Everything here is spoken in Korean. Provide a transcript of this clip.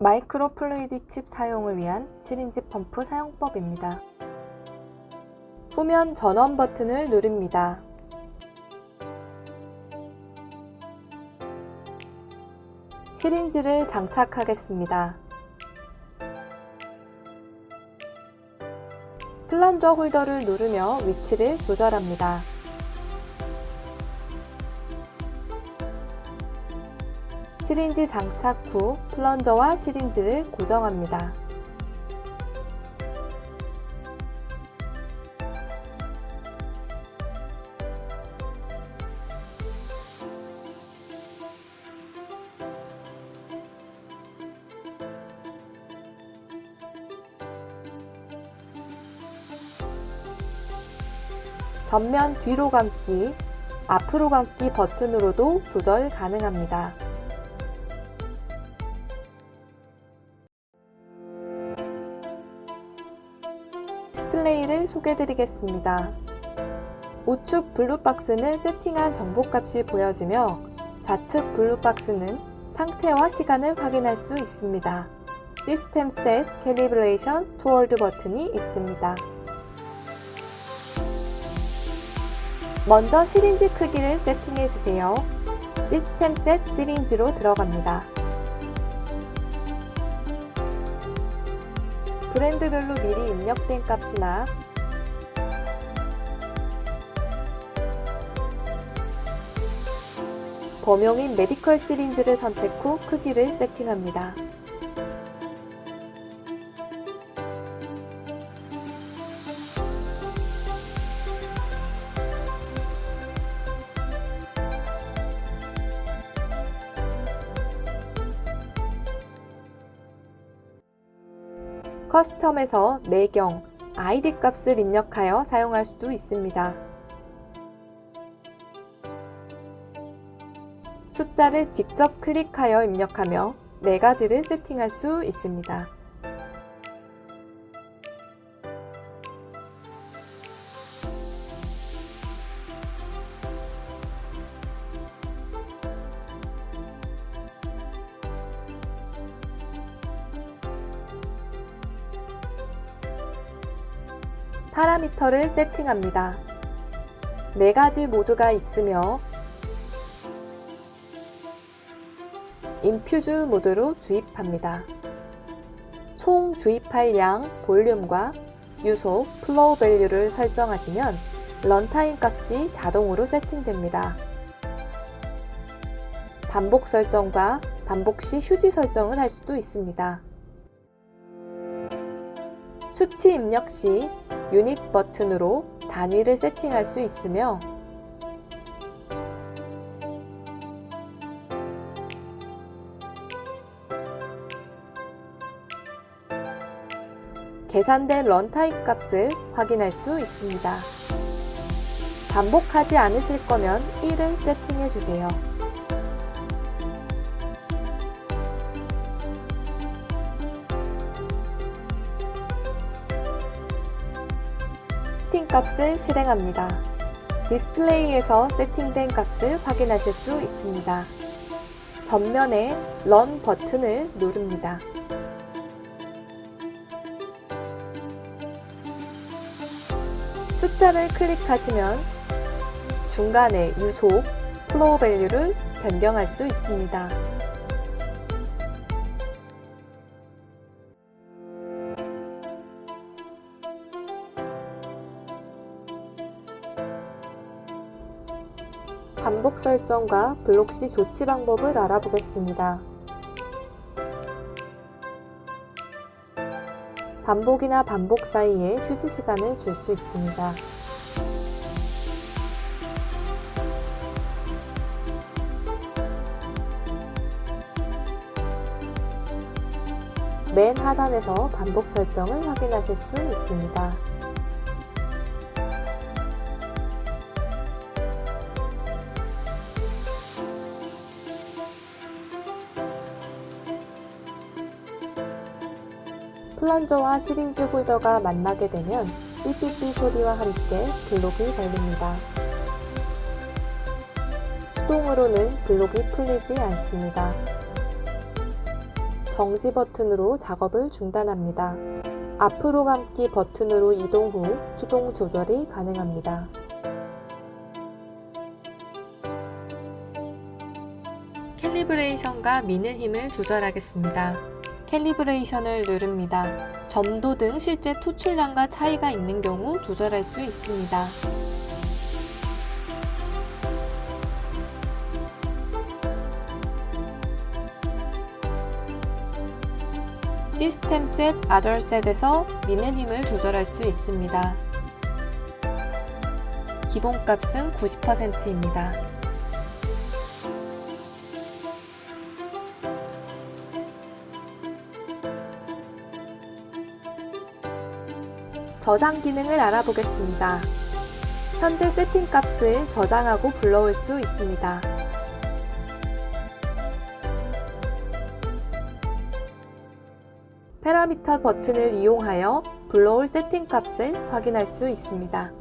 마이크로 플루이딕 칩 사용을 위한 시린지 펌프 사용법입니다. 후면 전원 버튼을 누릅니다. 시린지를 장착하겠습니다. 플런저 홀더를 누르며 위치를 조절합니다. 시린지 장착 후 플런저와 시린지를 고정합니다. 전면 뒤로 감기, 앞으로 감기 버튼으로도 조절 가능합니다. 디스플레이를 소개드리겠습니다. 우측 블루박스는 세팅한 정보값이 보여지며 좌측 블루박스는 상태와 시간을 확인할 수 있습니다. 시스템 셋 캘리브레이션 스토어드 버튼이 있습니다. 먼저 시린지 크기를 세팅해 주세요. 시스템 셋 시린지로 들어갑니다. 브랜드별로 미리 입력된 값이나 범용인 메디컬 시린지를 선택 후 크기를 세팅합니다. 커스텀에서 내경, 아이디 값을 입력하여 사용할 수도 있습니다. 숫자를 직접 클릭하여 입력하며 네 가지를 세팅할 수 있습니다. 파라미터를 세팅합니다. 네 가지 모드가 있으며 인퓨즈 모드로 주입합니다. 총 주입할 양, 볼륨과 유속, 플로우 밸류를 설정하시면 런타임 값이 자동으로 세팅됩니다. 반복 설정과 반복 시 휴지 설정을 할 수도 있습니다. 수치 입력 시 유닛 버튼으로 단위를 세팅할 수 있으며 계산된 런타임 값을 확인할 수 있습니다. 반복하지 않으실 거면 1을 세팅해 주세요. 세팅 값을 실행합니다. 디스플레이에서 세팅된 값을 확인하실 수 있습니다. 전면에 런 버튼을 누릅니다. 숫자를 클릭하시면 중간에 유속, 플로우 밸류를 변경할 수 있습니다. 반복 설정과 블록 시 조치 방법을 알아보겠습니다. 반복이나 반복 사이에 휴지 시간을 줄 수 있습니다. 맨 하단에서 반복 설정을 확인하실 수 있습니다. 플런저와 시린지 홀더가 만나게 되면 삐삐삐 소리와 함께 블록이 걸립니다. 수동으로는 블록이 풀리지 않습니다. 정지 버튼으로 작업을 중단합니다. 앞으로 감기 버튼으로 이동 후 수동 조절이 가능합니다. 캘리브레이션과 미는 힘을 조절하겠습니다. 캘리브레이션을 누릅니다. 점도 등 실제 토출량과 차이가 있는 경우 조절할 수 있습니다. 시스템 셋, 아덜 셋에서 미는 힘을 조절할 수 있습니다. 기본값은 90%입니다. 저장 기능을 알아보겠습니다. 현재 세팅 값을 저장하고 불러올 수 있습니다. 파라미터 버튼을 이용하여 불러올 세팅 값을 확인할 수 있습니다.